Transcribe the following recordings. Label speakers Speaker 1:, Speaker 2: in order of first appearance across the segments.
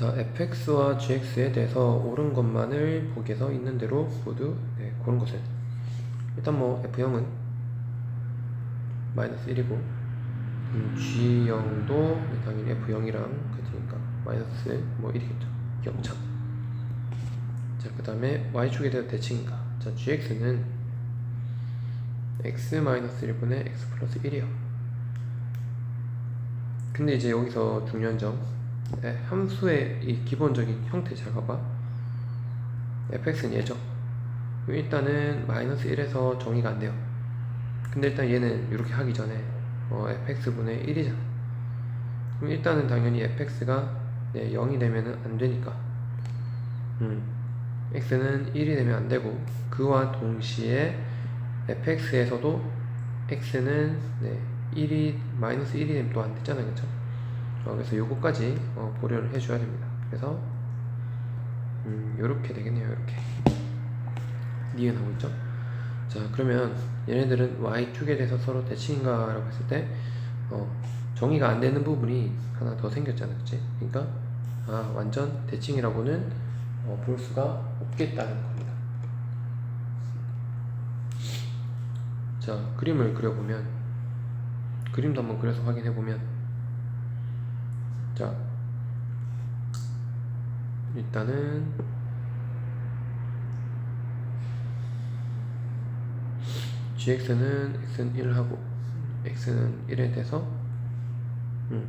Speaker 1: 자, fx와 gx에 대해서 옳은 것만을 보기에서 있는 대로 모두 네, 고른 것은 일단 뭐 f0은 마이너스 1이고 음, g0도 당연히 f0이랑 같으니까 마이너스 뭐 1이겠죠. 0차. 자, 그 다음에 y축에 대해서 대칭인가? 자, gx는 x 마이너스 1분의 x 플러스 1이요. 근데 이제 여기서 중요한 점. 네, 함수의 이 기본적인 형태 잘 봐봐 fx는 얘죠. 일단은 마이너스 1에서 정의가 안 돼요. 근데 일단 얘는 이렇게 하기 전에 어, fx분의 1이잖아. 그럼 일단은 당연히 fx가 네, 0이 되면은 안 되니까. 음, x는 1이 되면 안 되고 그와 동시에 fx에서도 x는 네, 1이 마이너스 1이 되면 또 안 되잖아요 그쵸 어, 그래서 요거까지 어, 고려를 해줘야 됩니다. 그래서 음, 요렇게 되겠네요. 요렇게 니은 하고 있죠. 자 그러면 얘네들은 y축에 대해서 서로 대칭인가라고 했을 때 어, 정의가 안 되는 부분이 하나 더 생겼잖아요. 그치? 그러니까 아 완전 대칭이라고는 어, 볼 수가 없겠다는 겁니다. 자 그림을 그려보면 그림도 한번 그려서 확인해 보면 자 일단은 gx는 x는 1하고 x는 1에 대해서 음,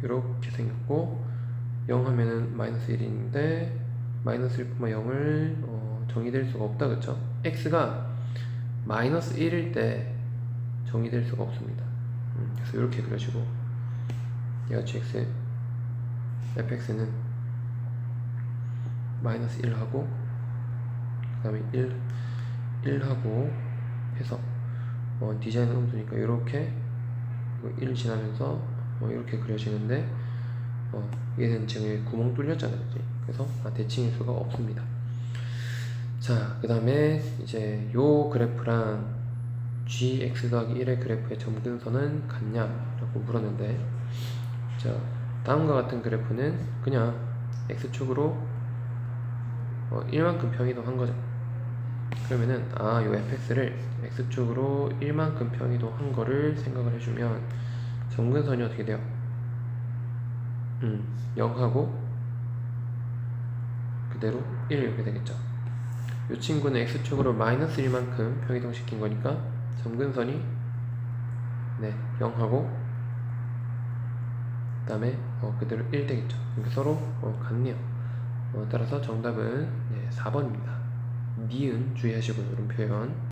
Speaker 1: 이렇게 생겼고 0 하면은 마이너스 1인데 마이너스 1, 0을 어, 정의될 수가 없다 그쵸? x가 마이너스 1일 때 정의될 수가 없습니다 이렇게 그려지고 얘가 gx fx는 마이너스 1하고 그 다음에 1 1하고 해서 어, 디자인 음수니까 이렇게 1 지나면서 어, 이렇게 그려지는데 어, 얘는 지금 구멍 뚫렸잖아요 그치? 그래서 아, 대칭일 수가 없습니다 자 그 다음에 이제 요 그래프랑 gx 더하기 1의 그래프의 점근선은 같냐 라고 물었는데 자 다음과 같은 그래프는 그냥 x축으로 어, 1만큼 평이동한 거죠. 그러면은 아요 fx를 x축으로 1만큼 평이동한 거를 생각을 해주면 점근선이 어떻게 돼요? 음 0하고 그대로 1 이렇게 되겠죠. 이 친구는 x축으로 마이너스 1만큼 평이동 시킨 거니까 점근선이 네 0하고 그 다음에 어, 그대로 1 되겠죠. 이렇게 서로 어, 같네요. 어, 따라서 정답은 네, 4번입니다. 니은 주의하시고요. 이런 표현